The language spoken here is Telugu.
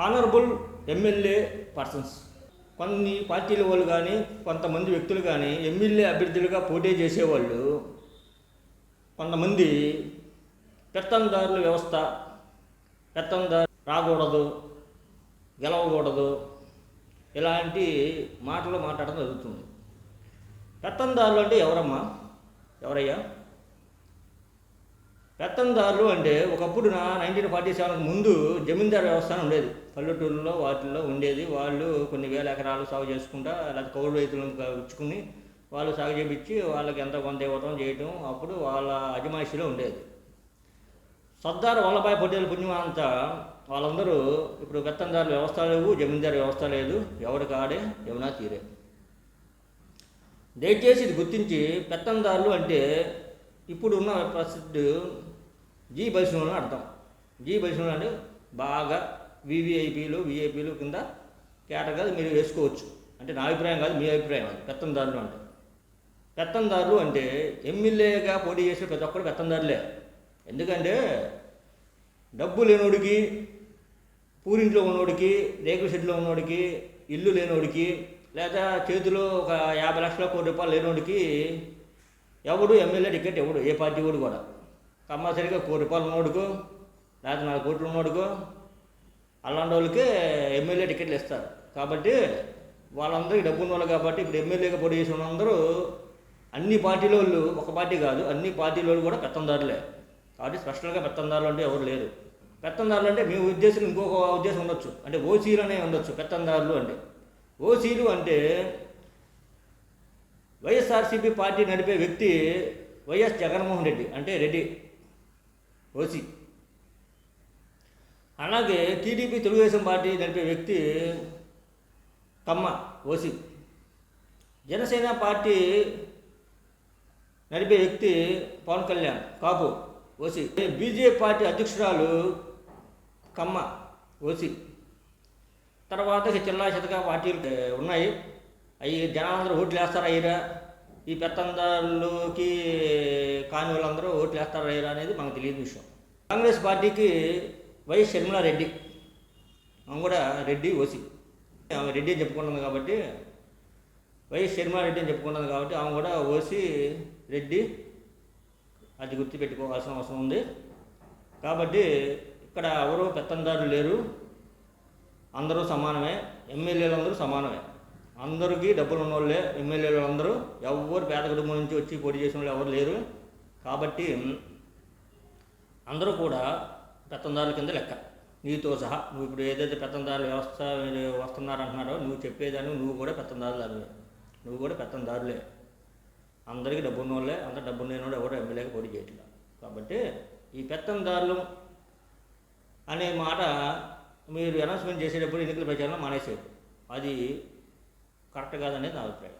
ఆనరబుల్ ఎమ్మెల్యే పర్సన్స్ కొన్ని పార్టీల వాళ్ళు కానీ కొంతమంది వ్యక్తులు కానీ ఎమ్మెల్యే అభ్యర్థులుగా పోటీ చేసేవాళ్ళు. కొంతమంది పెత్తందారుల వ్యవస్థ పెత్తందారు రాకూడదు గెలవకూడదు ఇలాంటి మాటలు మాట్లాడడం జరుగుతుంది. పెత్తందారులు అంటే ఎవరమ్మా? ఎవరయ్యా? పెత్తందారులు అంటే ఒకప్పుడు నా నైన్టీన్ ఫార్టీ సెవెన్కి ముందు జమీందారు వ్యవస్థ ఉండేది. పల్లెటూరులో వాటిల్లో ఉండేది. వాళ్ళు కొన్ని వేల ఎకరాలు సాగు చేసుకుంటా లేకపోతే కౌలు రైతులను ఇచ్చుకుని వాళ్ళు సాగు చేపించి వాళ్ళకి ఎంత కొంత ఇవ్వటం చేయటం అప్పుడు వాళ్ళ అజమాయిషిలో ఉండేది. సర్దార్ వల్లభాయ్ పటేల్ పుణ్యం అంతా వాళ్ళందరూ ఇప్పుడు పెత్తందారుల వ్యవస్థ లేవు జమీందారు వ్యవస్థ లేదు. ఎవరి కాడే ఎవనా తీరే. దయచేసి ఇది గుర్తించి పెత్తందారులు అంటే ఇప్పుడున్న ప్రసిద్ధి జీ బైష్ణవులు అర్థం. జీ బైష్ణవులు అంటే బాగా వివిఐపీలు విఐపీలు కింద కేటగిరీ మీరు వేసుకోవచ్చు. అంటే నా అభిప్రాయం కాదు మీ అభిప్రాయం అది పెత్తందారులు అంటే. పెత్తందారులు అంటే ఎమ్మెల్యేగా పోటీ చేసే ప్రతి ఒక్కరు పెత్తందారులే. ఎందుకంటే డబ్బు లేనోడికి పూరింట్లో ఉన్నోడికి రేకుల షెడ్లో ఉన్నోడికి ఇల్లు లేనోడికి లేదా చేతిలో ఒక యాభై లక్షల కోటి రూపాయలు లేనోడికి ఎవడు ఎమ్మెల్యే టికెట్ ఎవడు ఏ పార్టీ కూడా కూడా. కంపల్సరీగా కోటి రూపాయలు ఉన్నోడుకు లేకపోతే నాలుగు కోట్లు ఉన్నోడుకో అలాంటి వాళ్ళకే ఎమ్మెల్యే టికెట్లు ఇస్తారు. కాబట్టి వాళ్ళందరికీ డబ్బు ఉన్న వాళ్ళు కాబట్టి ఇప్పుడు ఎమ్మెల్యేగా పోటీ చేసిన వాళ్ళందరూ అన్ని పార్టీల వాళ్ళు ఒక పార్టీ కాదు అన్ని పార్టీల వాళ్ళు కూడా పెత్తందారులే. కాబట్టి స్పెషల్గా పెత్తందారులు అంటే ఎవరు లేరు. పెత్తందారులు అంటే మీ ఉద్దేశం ఇంకొక ఉద్దేశం ఉండొచ్చు. అంటే ఓసీలు అనే ఉండొచ్చు పెత్తందారులు అంటే. ఓసీలు అంటే వైఎస్ఆర్సీపీ పార్టీ నడిపే వ్యక్తి వైఎస్ జగన్మోహన్ రెడ్డి అంటే రెడ్డి. ఓసి. అలాగే టీడీపీ తెలుగుదేశం పార్టీ నడిపే వ్యక్తి కమ్మ ఓసి. జనసేన పార్టీ నడిపే వ్యక్తి Pawan Kalyan Kapu OC. BJP party అధ్యక్షురాలు కమ్మ ఓసి. తర్వాత చిల్లా చితక పార్టీలు ఉన్నాయి. అవి జనాలందరూ ఓట్లు వేస్తారా అయ్యరా ఈ పెత్తందారులకి కాని వాళ్ళందరూ ఓట్లు వేస్తారా అయ్యరా అనేది మనకు తెలియని విషయం. కాంగ్రెస్ పార్టీకి వై షర్మిలారెడ్డి ఆమె కూడా రెడ్డి ఓసి. ఆమె రెడ్డి అని చెప్పుకుంటుంది కాబట్టి వైఎస్ షర్మిలారెడ్డి అని చెప్పుకుంటుంది కాబట్టి ఆమె కూడా ఓసి రెడ్డి అది గుర్తుపెట్టుకోవాల్సిన అవసరం ఉంది. కాబట్టి ఇక్కడ ఎవరు పెత్తందారులు లేరు. అందరూ సమానమే. ఎమ్మెల్యేలు అందరూ సమానమే. అందరికీ డబ్బులు ఉన్నోళ్ళే ఎమ్మెల్యేలు అందరూ. ఎవరు పేద కుటుంబం నుంచి వచ్చి పోటీ చేసిన వాళ్ళు ఎవరు లేరు. కాబట్టి అందరూ కూడా పెత్తందారుల కింద లెక్క. నీతో సహా నువ్వు ఇప్పుడు ఏదైతే పెత్తందారుల వ్యవస్థ మీరు వస్తున్నారంటున్నారో నువ్వు చెప్పేదాన్ని నువ్వు కూడా పెత్తందారులే నువ్వు కూడా పెత్తందారులే. అందరికీ డబ్బు ఉన్నోళ్ళే అంత డబ్బు లేనివాడు ఎవరు ఎమ్మెల్యేకి పోటీ చేయట్లేదు కాబట్టి ఈ పెత్తందారులు అనే మాట మీరు అనౌన్స్మెంట్ చేసేటప్పుడు ఎన్నికల ప్రచారంలో మానేసేది అది కరెక్ట్ కాదనేది నా అభిప్రాయం.